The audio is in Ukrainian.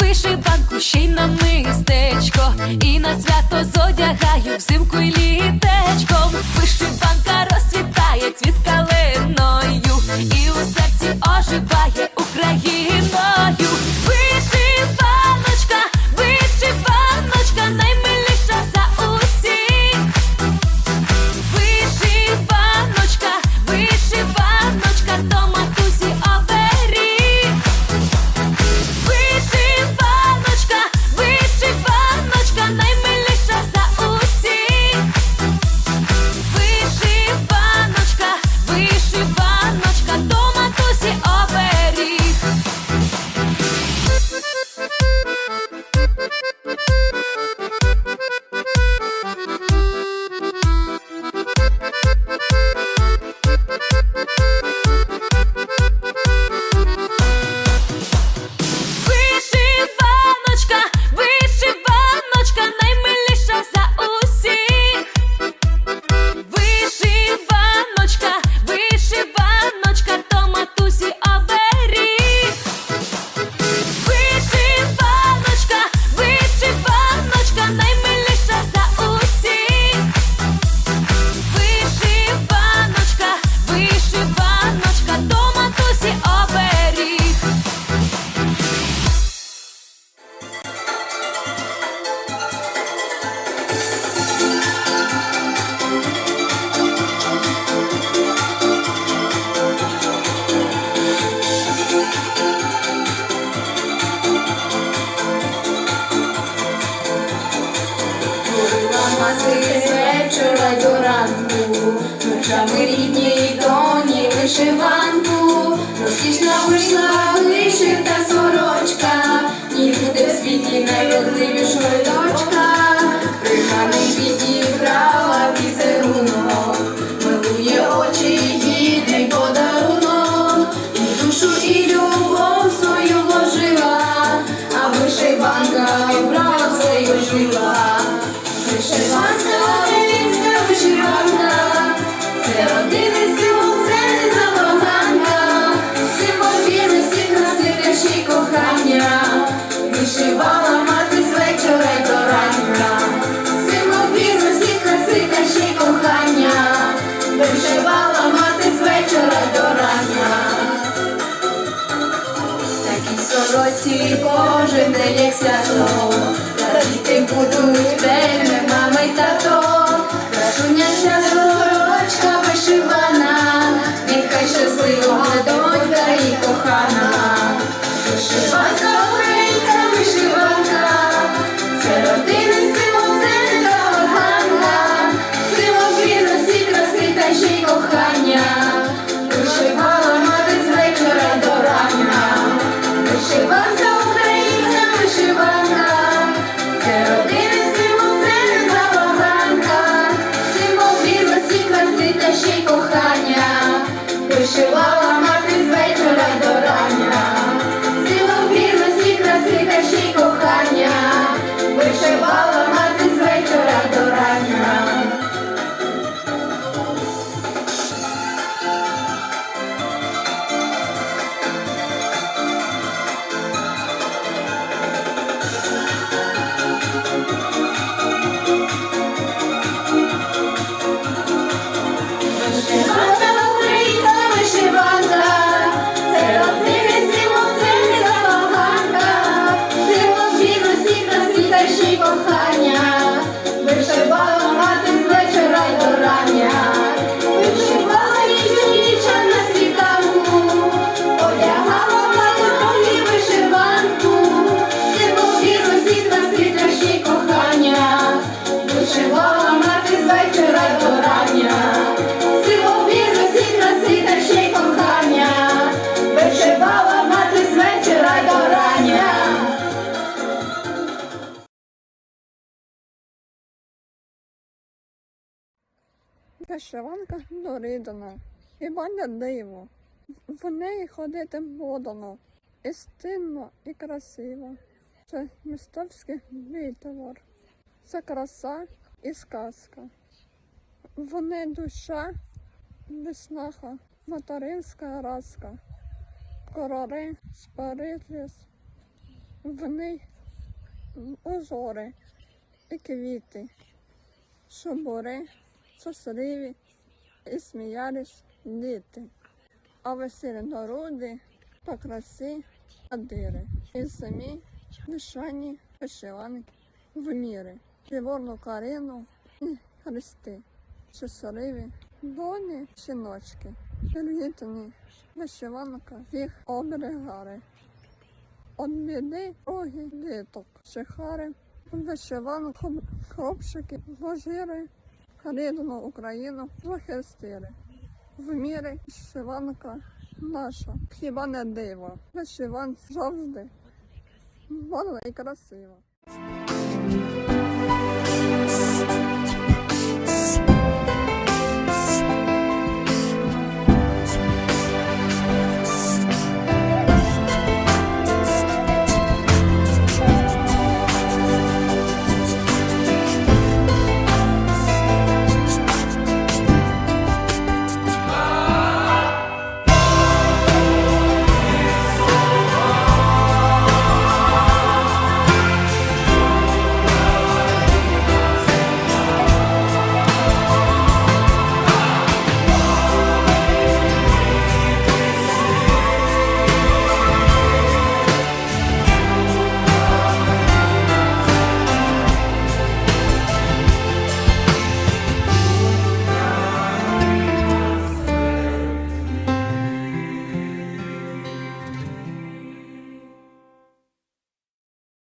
вишиванку, ще й на мистечко, і на свято зодягаю взимку й літечком. Вишиванка розцвітає цвіткалиною і у серці оживає. мати вечора до ранку, ночами рідній доні вишиванку, розкішна вийшла вишита сорочка, і буде в світі найважливішою дочка, приханий біді. Боже, не як свято, та діти будуть вельми, мама й тато, красуня щаслива. 是万物。Вишиванка дорідана, хіба не диво. В неї ходити модано, і стильно, і красиво. Це мистецький витвор, це краса і сказка. В неї душа, веснаха, материнська разка, короли, спаритліс, в неї озори і квіти, шубори, щасливі і сміялись діти, а веселі народи по красі адири. І самі вишані вишиванки в міри, Триворну карину і хрести, щасливі доні синочки, літні вишиванка їх оберегари. От біди роги діток, шихари, вишиванок, хлопчики, вожири, рідну Україну захистили. В мірі вишиванка наша, хіба не диво. Вишиван завжди була і красива.